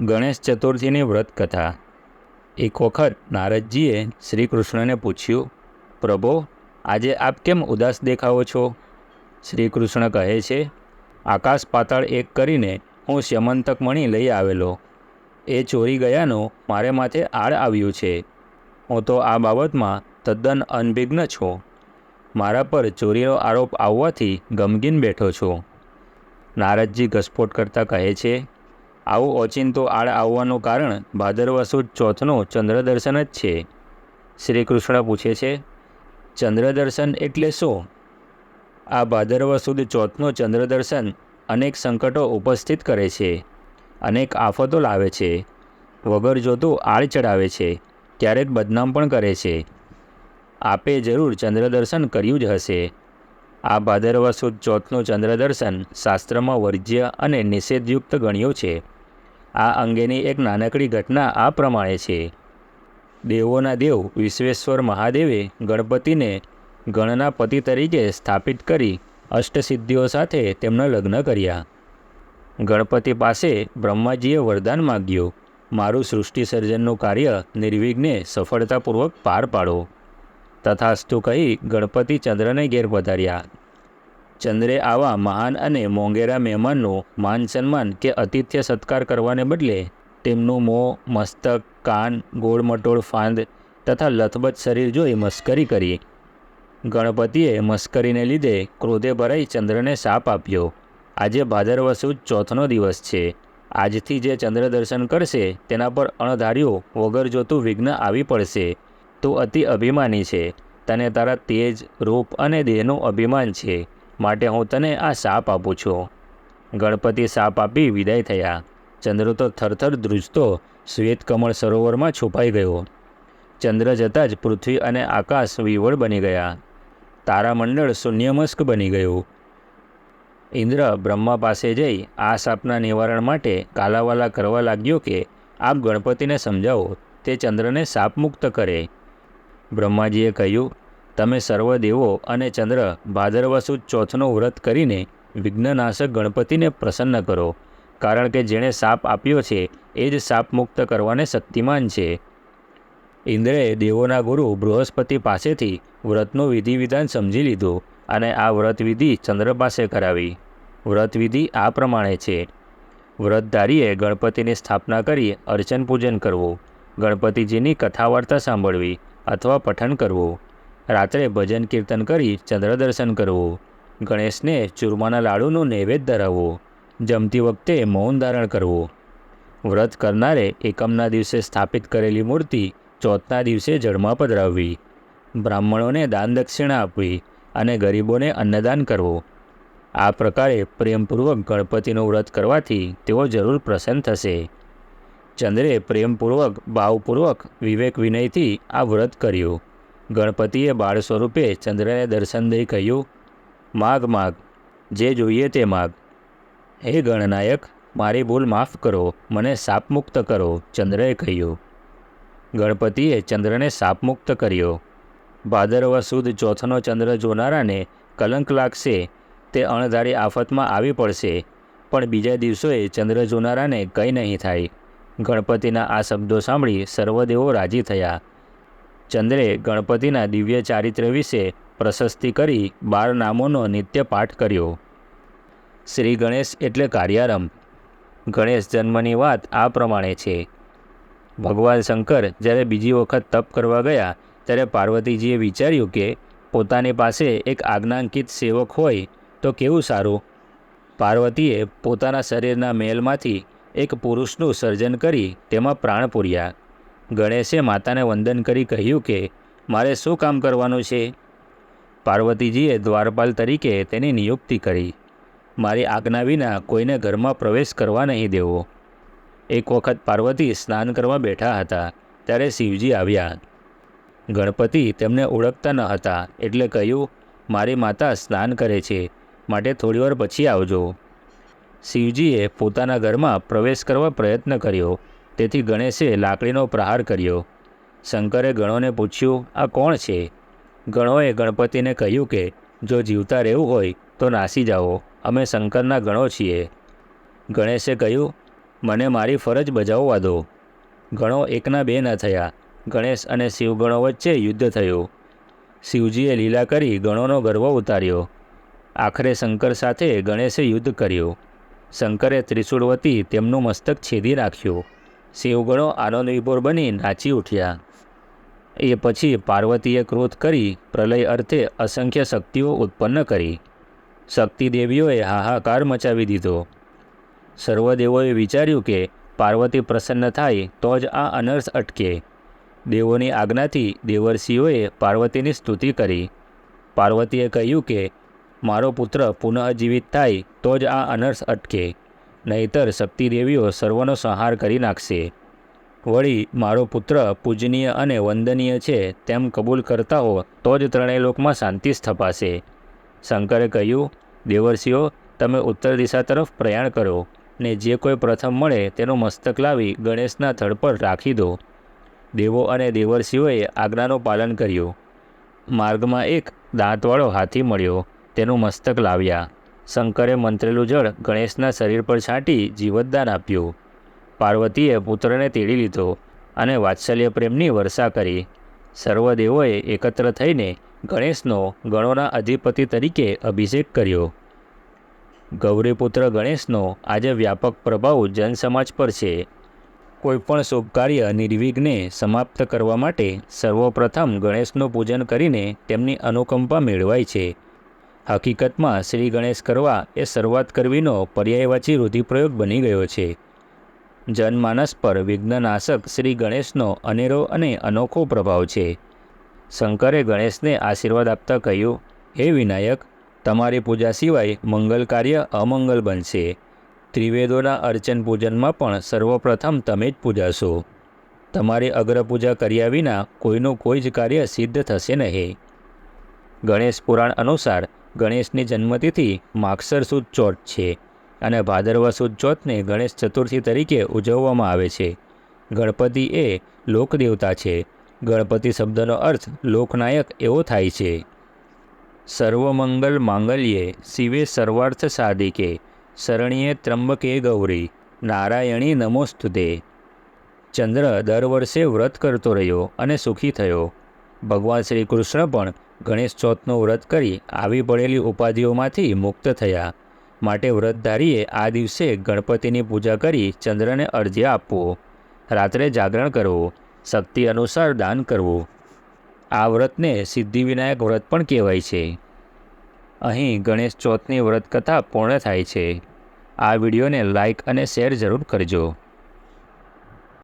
ગણેશ ચતુર્થીની વ્રત કથા એક વખત નારદજીએ શ્રી કૃષ્ણને પૂછ્યું, પ્રભો, આજે આપ કેમ ઉદાસ દેખાવો છો? શ્રી કૃષ્ણ કહે છે, આકાશ પાતાળ એક કરીને હું શ્યમંતક મણી લઈ આવેલો. એ ચોરી ગયાનો મારે માથે આડ આવ્યું છે. હું તો આ બાબતમાં તદ્દન અનભિજ્ઞ છું. મારા પર ચોરીનો આરોપ આવવાથી ગમગીન બેઠો છું. નારદજી ઘસફોટ કરતાં કહે છે આવું ઓચિંતો આડ આવવાનું કારણ ભાદરવા સુદ ચોથનું ચંદ્ર દર્શન જ છે. શ્રી કૃષ્ણ પૂછે છે ચંદ્ર દર્શન એટલે શું? આ ભાદરવા ચોથનું ચંદ્ર દર્શન અનેક સંકટો ઉપસ્થિત કરે છે, અનેક આફતો લાવે છે, વગર જોતું આડ ચડાવે છે ક્યારેક બદનામ પણ કરે છે. આપે જરૂર ચંદ્ર દર્શન કર્યું જ હશે. આ ભાદરવા સુદ ચોથનું ચંદ્ર દર્શન શાસ્ત્રમાં વર્જ્ય અને નિષેધયુક્ત ગણ્યું છે. આ અંગેની એક નાનકડી ઘટના આ પ્રમાણે છે. દેવોના દેવ વિશ્વેશ્વર મહાદેવે ગણપતિને ગણના પતિ તરીકે સ્થાપિત કરી અષ્ટસિદ્ધિઓ સાથે તેમના લગ્ન કર્યા. ગણપતિ પાસે બ્રહ્માજીએ વરદાન માગ્યું, મારું સૃષ્ટિ સર્જનનું કાર્ય નિર્વિઘ્ને સફળતાપૂર્વક પાર પાડો. તથાસ્તુ કહી ગણપતિ ચંદ્રને ઘેર પધાર્યા. ચંદ્રે આવા મહાન અને મોંઘેરા મહેમાનનું માન સન્માન કે અતિથ્ય સત્કાર કરવાને બદલે તેમનું મોં, મસ્તક, કાન, ગોળમટોળ, ફાંદ તથા લથબથ શરીર જોઈ મસ્કરી કરી. ગણપતિએ મસ્કરીને લીધે ક્રોધે ભરાઈ ચંદ્રને શાપ આપ્યો. આજે ભાદરવા ચોથનો દિવસ છે. આજથી જે ચંદ્ર દર્શન કરશે તેના પર અણધાર્યું વગર જોતું વિઘ્ન આવી પડશે. તું અતિ અભિમાની છે. તને તારા તેજ, રૂપ અને દેહનું અભિમાન છે. માટે હું તને આ સાપ આપું છું. ગણપતિ સાપ આપી વિદાય થયા. ચંદ્ર તો થરથર ધ્રુજતો શ્વેતકમળ સરોવરમાં છુપાઈ ગયો. ચંદ્ર જતાં જ પૃથ્વી અને આકાશ વિવળ બની ગયા. તારામંડળ શૂન્યમસ્ક બની ગયું. ઇન્દ્ર બ્રહ્મા પાસે જઈ આ સાપના નિવારણ માટે કાલાવાલા કરવા લાગ્યો કે, આપ ગણપતિને સમજાવો, તે ચંદ્રને સાપ મુક્ત કરે. બ્રહ્માજીએ કહ્યું તમે સર્વ દેવો અને ચંદ્ર ભાદરવસુ ચોથનો વ્રત કરીને વિઘ્નનાશક ગણપતિને પ્રસન્ન કરો. કારણ કે જેણે સાપ આપ્યો છે, એ જ સાપ મુક્ત કરવાને શક્તિમાન છે. ઇન્દ્રએ દેવોના ગુરુ બૃહસ્પતિ પાસેથી વ્રતનું વિધિવિધાન સમજી લીધું અને આ વ્રતવિધિ ચંદ્ર પાસે કરાવી. વ્રતવિધિ આ પ્રમાણે છે. વ્રતધારીએ ગણપતિની સ્થાપના કરી અર્ચન પૂજન કરવું, ગણપતિજીની કથા વાર્તા સાંભળવી અથવા પઠન કરવું. રાત્રે ભજન કીર્તન કરી ચંદ્ર દર્શન કરવું ગણેશને ચૂરમાના લાડુનું નૈવેદ્ય ધરાવવો જમતી વખતે મૌન ધારણ કરવું. વ્રત કરનારે એકમના દિવસે સ્થાપિત કરેલી મૂર્તિ ચોથના દિવસે જળમાં પધરાવવી. બ્રાહ્મણોને દાન દક્ષિણા આપવી અને ગરીબોને અન્નદાન કરવું. આ પ્રકારે પ્રેમપૂર્વક ગણપતિનું વ્રત કરવાથી તેઓ જરૂર પ્રસન્ન થશે. ચંદ્રે પ્રેમપૂર્વક, ભાવપૂર્વક વિવેક વિનયથી આ વ્રત કર્યું. ગણપતિએ બાળ સ્વરૂપે ચંદ્રને દર્શન દઈ કહ્યું, માગ માગ, જે જોઈએ તે માગ. હે ગણનાયક, મારી ભૂલ માફ કરો, મને શાપમુક્ત કરો, ચંદ્રએ કહ્યું. ગણપતિએ ચંદ્રને શાપમુક્ત કર્યો. ભાદરવા સુદ ચોથનો ચંદ્ર જોનારાને કલંક લાગશે, તે અણધારી આફતમાં આવી પડશે, પણ બીજા દિવસોએ ચંદ્ર જોનારાને કંઈ નહીં થાય. ગણપતિના આ શબ્દો સાંભળી સર્વદેવો રાજી થયા. ચંદ્રે ગણપતિના દિવ્ય ચારિત્ર્ય વિશે પ્રશસ્તિ કરી બાર નામોનો નિત્ય પાઠ કર્યો. શ્રી ગણેશ એટલે કાર્યારંભ. ગણેશ જન્મની વાત આ પ્રમાણે છે. ભગવાન શંકર જ્યારે બીજી વખત તપ કરવા ગયા, ત્યારે પાર્વતીજીએ વિચાર્યું કે પોતાની પાસે એક આજ્ઞાંકિત સેવક હોય તો કેવું સારું? પાર્વતીએ પોતાના શરીરના મેલમાંથી એક પુરુષનું સર્જન કરી તેમાં પ્રાણ પૂર્યા. ગણેશે માતાને વંદન કરી કહ્યું કે, મારે શું કામ કરવાનું છે? પાર્વતીજીએ દ્વારપાલ તરીકે તેની નિયુક્તિ કરી. મારી આજ્ઞા વિના કોઈને ઘરમાં પ્રવેશ કરવા નહીં દેવો. એક વખત પાર્વતી સ્નાન કરવા બેઠા હતા, ત્યારે શિવજી આવ્યા. ગણપતિ તેમને ઓળખતા ન હતા, એટલે કહ્યું, મારી માતા સ્નાન કરે છે, માટે થોડીવાર પછી આવજો. શિવજીએ પોતાના ઘરમાં પ્રવેશ કરવા પ્રયત્ન કર્યો. તેથી ગણેશે લાકડીનો પ્રહાર કર્યો. શંકરે ગણોને પૂછ્યું, આ કોણ છે? ગણોએ ગણપતિને કહ્યું કે, જો જીવતા રહેવું હોય, તો નાસી જાઓ. અમે શંકરના ગણો છીએ. ગણેશે કહ્યું, મને મારી ફરજ બજાવવા દો. ગણો એકના બે ન થયા. ગણેશ અને શિવગણો વચ્ચે યુદ્ધ થયું. શિવજીએ લીલા કરી ગણોનો ગર્વ ઉતાર્યો. આખરે શંકર સાથે ગણેશે યુદ્ધ કર્યું. શંકરે ત્રિશૂળ વતી તેમનું મસ્તક છેદી નાખ્યું શિવગણો આનંદ વિભોર બની નાચી ઉઠ્યા. એ પછી પાર્વતીએ ક્રોધ કરી પ્રલય અર્થે અસંખ્ય શક્તિઓ ઉત્પન્ન કરી. શક્તિદેવીઓએ હાહાકાર મચાવી દીધો. સર્વદેવોએ વિચાર્યું કે પાર્વતી પ્રસન્ન થાય તો જ આ અનર્થ અટકે. દેવોની આજ્ઞાથી દેવર્ષિઓએ પાર્વતીની સ્તુતિ કરી. પાર્વતીએ કહ્યું કે, મારો પુત્ર પુનઃજીવિત થાય તો જ આ અનર્થ અટકે. નહીતર શક્તિદેવીઓ સર્વનો સંહાર કરી નાખશે. વળી, મારો પુત્ર પૂજનીય અને વંદનીય છે તેમ કબૂલ કરતા હો, તો જ ત્રણેય લોકમાં શાંતિ સ્થપાશે. શંકરે કહ્યું દેવર્ષિઓ તમે ઉત્તર દિશા તરફ પ્રયાણ કરો, ને જે કોઈ પ્રથમ મળે તેનું મસ્તક લાવી ગણેશના થડ પર રાખી દો. દેવો અને દેવર્ષિઓએ આજ્ઞાનું પાલન કર્યું. માર્ગમાં એક દાંતવાળો હાથી મળ્યો, તેનું મસ્તક લાવ્યા. શંકરે મંત્રેલું જળ ગણેશના શરીર પર છાંટી જીવતદાન આપ્યું. પાર્વતીએ પુત્રને તેડી લીધો અને વાત્સલ્ય પ્રેમની વર્ષા કરી. સર્વદેવોએ એકત્ર થઈને ગણેશનો ગણોના અધિપતિ તરીકે અભિષેક કર્યો. ગૌરીપુત્ર ગણેશનો આજે વ્યાપક પ્રભાવ જનસમાજ પર છે. કોઈપણ શુભ કાર્ય નિર્વિઘ્ને સમાપ્ત કરવા માટે સર્વપ્રથમ ગણેશનું પૂજન કરીને તેમની અનુકંપા મેળવાય છે. હકીકતમાં શ્રી ગણેશ કરવા એ શરૂઆત કરવીનો પર્યાયવાચી રૂઢિપ્રયોગ બની ગયો છે. જનમાનસ પર વિઘ્નનાશક શ્રી ગણેશનો અનેરો અને અનોખો પ્રભાવ છે. શંકરે ગણેશને આશીર્વાદ આપતા કહ્યું, હે વિનાયક, તમારી પૂજા સિવાય મંગલ કાર્ય અમંગલ બનશે. ત્રિવેદોના અર્ચન પૂજનમાં પણ સર્વપ્રથમ તમે જ પૂજાશો. તમારી અગ્રપૂજા કર્યા વિના કોઈનું કોઈ જ કાર્ય સિદ્ધ થશે નહીં. ગણેશ પુરાણ અનુસાર ગણેશની જન્મતિથિ માગસર સુદ ચોથ છે અને ભાદરવા સુદ ચોથને ગણેશ ચતુર્થી તરીકે ઉજવવામાં આવે છે. ગણપતિ એ લોકદેવતા છે. ગણપતિ શબ્દનો અર્થ લોકનાયક એવો થાય છે. સર્વમંગલ માંગલ્યે શિવે સર્વાર્થ સાધિકે શરણીએ ત્રંબકે ગૌરી, નારાયણી નમોસ્તુતે. ચંદ્ર દર વર્ષે વ્રત કરતો રહ્યો અને સુખી થયો. ભગવાન શ્રી કૃષ્ણ પણ ગણેશ ચોથનું વ્રત કરી આવી પડેલી ઉપાધિઓમાંથી મુક્ત થયા. માટે વ્રતધારીએ આ દિવસે ગણપતિની પૂજા કરી ચંદ્રને અર્ધ્ય આપવો. રાત્રે જાગરણ કરવું, શક્તિ અનુસાર દાન કરવું. આ વ્રતને સિદ્ધિવિનાયક વ્રત પણ કહેવાય છે. અહીં ગણેશ ચોથની વ્રત કથા પૂર્ણ થાય છે. આ વિડીયોને લાઈક અને શેર જરૂર કરજો.